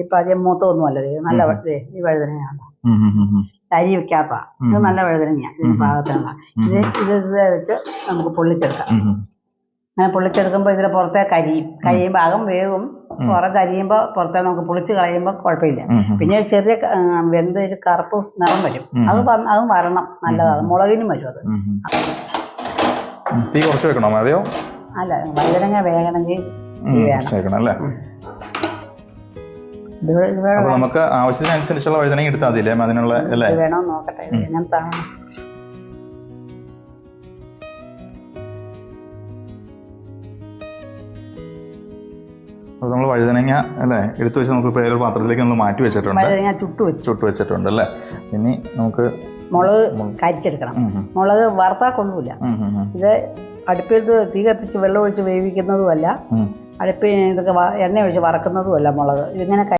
ഇതിപ്പോ അധികം മൂത്തൊന്നും അല്ല നല്ല ഈ വഴുതനയാണ്. അരി വെക്കാത്ത. ഇത് നല്ല വഴുതനങ്ങയാണ് ഇതിന് പാകത്തിനുള്ള. ഇത് ഇത് ഇത് വെച്ച് നമുക്ക് പൊള്ളിച്ചെടുക്കാം. അങ്ങനെ പൊള്ളിച്ചെടുക്കുമ്പോൾ ഇതിൽ പുറത്തെ കരിയും കരിയുമ്പോൾ അകം വേവും. പുറം കരിയുമ്പോൾ പുറത്തെ നമുക്ക് പൊളിച്ച് കളയുമ്പോൾ കുഴപ്പമില്ല. പിന്നെ ചെറിയ വെന്ത ഒരു കറുപ്പ് നിറം വരും. അത് അതും വരണം. നല്ലതാണ്. മുളകിനും വരും അത്. തീ കുറച്ച് വെക്കണോ മതിയോ? അല്ല വഴുതനങ്ങ വേകണമെങ്കിൽ തീ വേണം. അല്ലേ? അപ്പൊ നമുക്ക് ആവശ്യത്തിനനുസരിച്ചുള്ള വഴുതനങ്ങ എടുത്താൽ മതിയില്ലേ അതിനുള്ള അല്ലേ? വേണോ നോക്കട്ടെ. ഞാൻ എങ്ങനത്താണ് അപ്പൊ നമ്മൾ വഴുതനങ്ങ അല്ലേ? എടുത്തു വെച്ച് നമുക്ക് ഒരു പാത്രത്തിലേക്ക് നമ്മൾ മാറ്റി വെച്ചിട്ടുണ്ട്. വഴുതനങ്ങ ചുട്ടു വെച്ചു. ചുട്ടു വെച്ചിട്ടുണ്ട് അല്ലേ? ഇനി നമുക്ക് മുളക് കരിച്ചെടുക്കണം. മുളക് വറുത്താൽ കൊള്ളൂല ഇത് അടുപ്പിൽ തീ കത്തിച്ച് വെള്ളം ഒഴിച്ച് വേവിക്കുന്നതുമല്ല. അടുപ്പിൽ ഇതൊക്കെ എണ്ണ ഒഴിച്ച് വറക്കുന്നതുമല്ല മുളക്. ഇതിങ്ങനെ